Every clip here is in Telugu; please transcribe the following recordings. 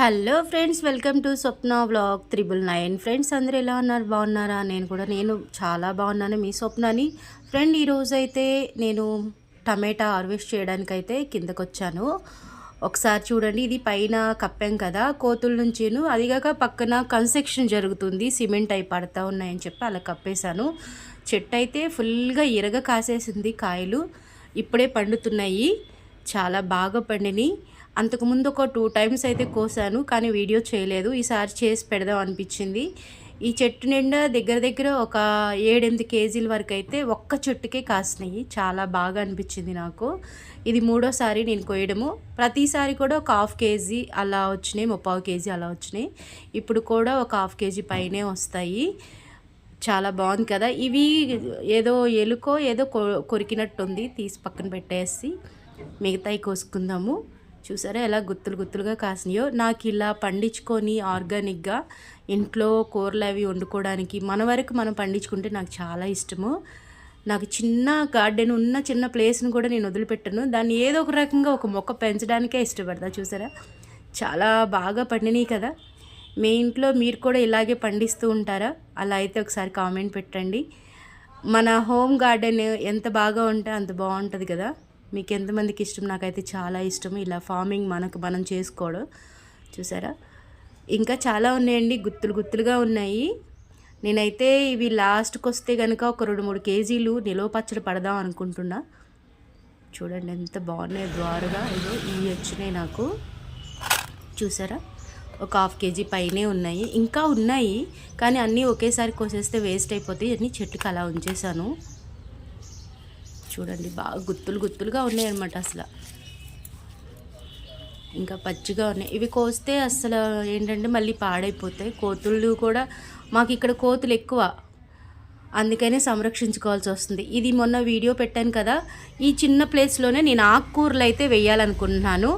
Hello friends welcome to Swapna vlog triple nine. Friends అందరు ఎలా ఉన్నారు? బాగున్నారా? నేను కూడా నేను చాలా బాగున్నాను మీ స్వప్నని. ఫ్రెండ్ ఈరోజు అయితే నేను టమాటా హార్వెస్ట్ చేయడానికైతే కిందకు వచ్చాను ఒకసారి చూడండి ఇది పైన కప్పాం కదా కోతుల నుంచిను అదిగాక పక్కన కన్స్ట్రక్షన్ జరుగుతుంది సిమెంట్ అయి పడతా ఉన్నాయని చెప్పి అలా కప్పేశాను. చెట్టు అయితే ఫుల్గా ఇరగ కాసేసింది కాయలు ఇప్పుడే పండుతున్నాయి చాలా బాగా పండినాయి. అంతకుముందు ఒక టూ టైమ్స్ అయితే కోసాను కానీ వీడియో చేయలేదు. ఈసారి చేసి పెడదాం అనిపించింది. ఈ చెట్టు నిండా దగ్గర దగ్గర ఒక ఏడెనిమిది కేజీల వరకు అయితే ఒక్క చెట్టుకే కాసినాయి. చాలా బాగా అనిపించింది నాకు. ఇది మూడోసారి నేను కోయడము. ప్రతిసారి కూడా ఒక హాఫ్ కేజీ అలా వచ్చినాయి ముప్పావు కేజీ అలా వచ్చినాయి. ఇప్పుడు కూడా ఒక హాఫ్ కేజీ పైనే వస్తాయి. చాలా బాగుంది కదా. ఇవి ఏదో ఎలుకో ఏదో కొ కొరికినట్టుంది. తీసి పక్కన పెట్టేసి మిగతాయి కోసుకుందాము. చూసారా ఎలా గుత్తులు గుత్తులుగా కాసినాయో? నాకు ఇలా పండించుకొని ఆర్గానిక్గా ఇంట్లో కూరలు అవి వండుకోవడానికి మన వరకు మనం పండించుకుంటే నాకు చాలా ఇష్టము. నాకు చిన్న గార్డెన్ ఉన్న చిన్న ప్లేస్ని కూడా నేను వదిలిపెట్టను. దాన్ని ఏదో ఒక రకంగా ఒక మొక్క పెంచడానికే ఇష్టపడతా చూసారా? చాలా బాగా పండినాయి కదా. మీ ఇంట్లో మీరు కూడా ఇలాగే పండిస్తూ ఉంటారా? అలా అయితే ఒకసారి కామెంట్ పెట్టండి. మన హోమ్ గార్డెన్ ఎంత బాగా ఉంటే అంత బాగుంటుంది కదా. మీకు ఎంతమందికి ఇష్టం? నాకైతే చాలా ఇష్టం. ఇలా ఫార్మింగ్ మనకు మనం చేసుకోవడం. చూసారా? ఇంకా చాలా ఉన్నాయండి. గుత్తులు గుత్తులుగా ఉన్నాయి. నేనైతే ఇవి లాస్ట్కి వస్తే కనుక ఒక రెండు మూడు కేజీలు నిలవ పచ్చడి పడదాం అనుకుంటున్నా. చూడండి ఎంత బాగున్నాయి. ద్వారుగా ఇదో ఇవి వచ్చినాయి నాకు. చూసారా? ఒక హాఫ్ కేజీ పైనే ఉన్నాయి. ఇంకా ఉన్నాయి కానీ అన్నీ ఒకేసారి కోసేస్తే వేస్ట్ అయిపోతాయి. అన్నీ చెట్టుకు అలా ఉంచేసాను. చూడండి బాగా గుత్తులు గుత్తులుగా ఉన్నాయి అనమాట అసలు. ఇంకా పచ్చిగా ఉన్నాయి. ఇవి కోస్తే అసలు ఏంటంటే మళ్ళీ పాడైపోతాయి. కోతులు కూడా మాకు ఇక్కడ కోతులు ఎక్కువ. అందుకనే సంరక్షించుకోవాల్సి వస్తుంది. ఇది మొన్న వీడియో పెట్టాను కదా ఈ చిన్న ప్లేస్లోనే నేను ఆకుకూరలు అయితే వేయాలనుకుంటున్నాను.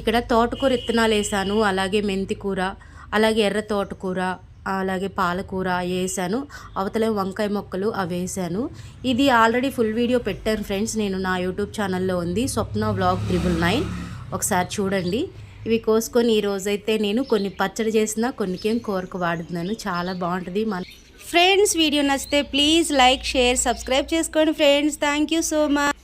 ఇక్కడ తోటకూర ఇత్తనాలు వేసాను అలాగే మెంతికూర అలాగే ఎర్ర తోటకూర అలాగే పాలకూర వేసాను. అవతల వంకాయ మొక్కలు అవి వేసాను. ఇది ఆల్రెడీ ఫుల్ వీడియో పెట్టాను ఫ్రెండ్స్. నేను నా యూట్యూబ్ ఛానల్లో ఉంది. Swapna vlog triple nine. ఒకసారి చూడండి. ఇవి కోసుకొని ఈరోజైతే నేను కొన్ని పచ్చడి చేసిన కొన్నికేం కూరకు వాడుతున్నాను. చాలా బాగుంటుంది. మన ఫ్రెండ్స్ వీడియో నచ్చితే ప్లీజ్ లైక్ షేర్ సబ్స్క్రైబ్ చేసుకోండి friends. Thank you so much